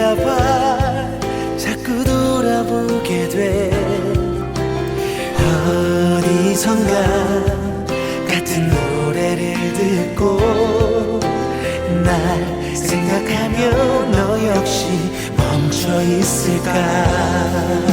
너일까봐. 자꾸 돌아보게 돼. 어디선가 같은 노래를 듣고 날 생각하며 너 역시 멈춰 있을까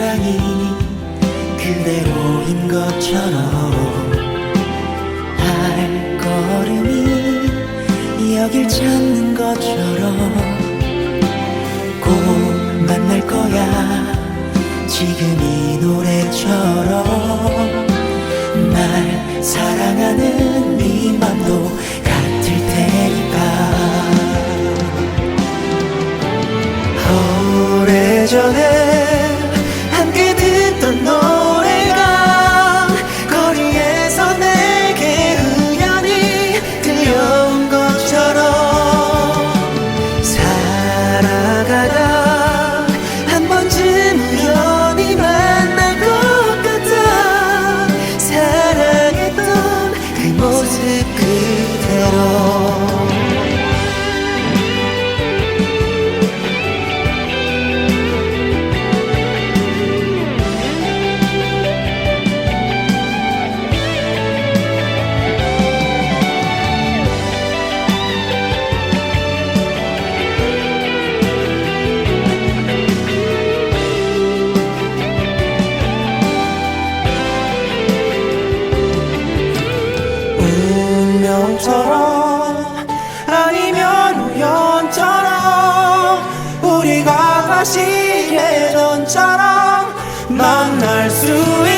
사랑이 그대로인 것처럼 발걸음이 여길 찾는 것처럼 꼭 만날 거야. 지금 이 노래처럼 날 사랑하는 네 맘도 같을 테니까. 오래전에 처럼 아니면 우연처럼 우리가 다시 예전처럼 만날 수